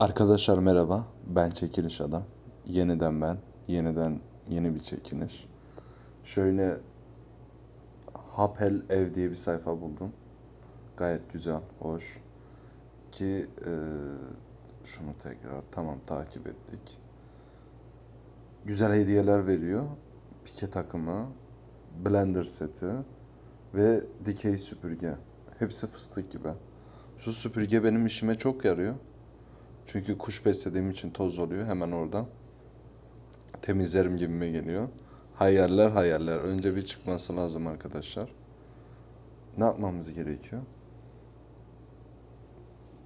Arkadaşlar merhaba. Ben Çekiliş Adam. Yeniden ben. Yeniden yeni bir çekiliş. Şöyle Hapel Ev diye bir sayfa buldum. Gayet güzel, hoş. Ki e, şunu tekrar tamam takip ettik. Güzel hediyeler veriyor. Pike takımı, blender seti ve dikey süpürge. Hepsi fıstık gibi. Şu süpürge benim işime çok yarıyor. Çünkü kuş beslediğim için toz oluyor hemen orada. Temizlerim gibime geliyor. Hayaller hayaller. Önce bir çıkması lazım arkadaşlar. Ne yapmamız gerekiyor?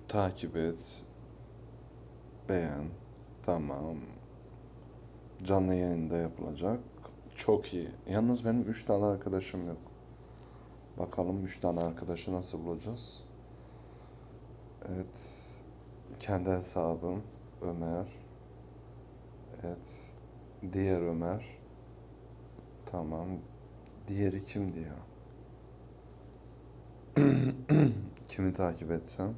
Takip et. Beğen. Tamam. Canlı yayında yapılacak. Çok iyi. Yalnız benim 3 tane arkadaşım yok. Bakalım 3 tane arkadaşı nasıl bulacağız? Evet. Kendi hesabım Ömer. Evet. Diğer Ömer. Tamam. Diğeri kimdi ya? Kimi takip etsem?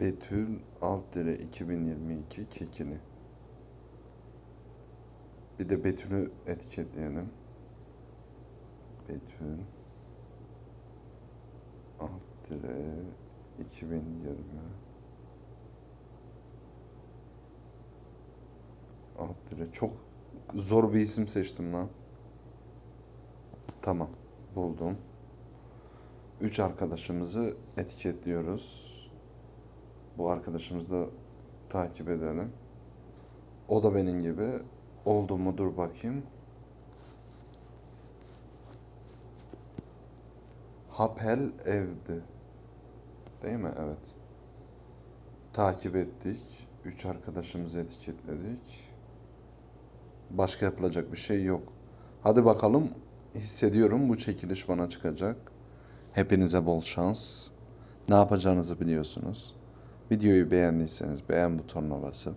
Betül alt dire 2022 Kekini. Bir de Betül'ü etiketleyelim. Betül alt dire 2020 alt dire çok zor bir isim seçtim lan. Tamam buldum. Üç arkadaşımızı etiketliyoruz. Bu arkadaşımızı da takip edelim. O da benim gibi. Oldu mu dur bakayım. Hapel evdi. Değil mi? Evet. Takip ettik. Üç arkadaşımızı etiketledik. Başka yapılacak bir şey yok. Hadi bakalım. Hissediyorum bu çekiliş bana çıkacak. Hepinize bol şans. Ne yapacağınızı biliyorsunuz. Videoyu beğendiyseniz beğen butonuna basıp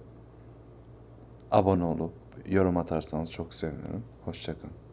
abone olup yorum atarsanız çok sevinirim. Hoşçakalın.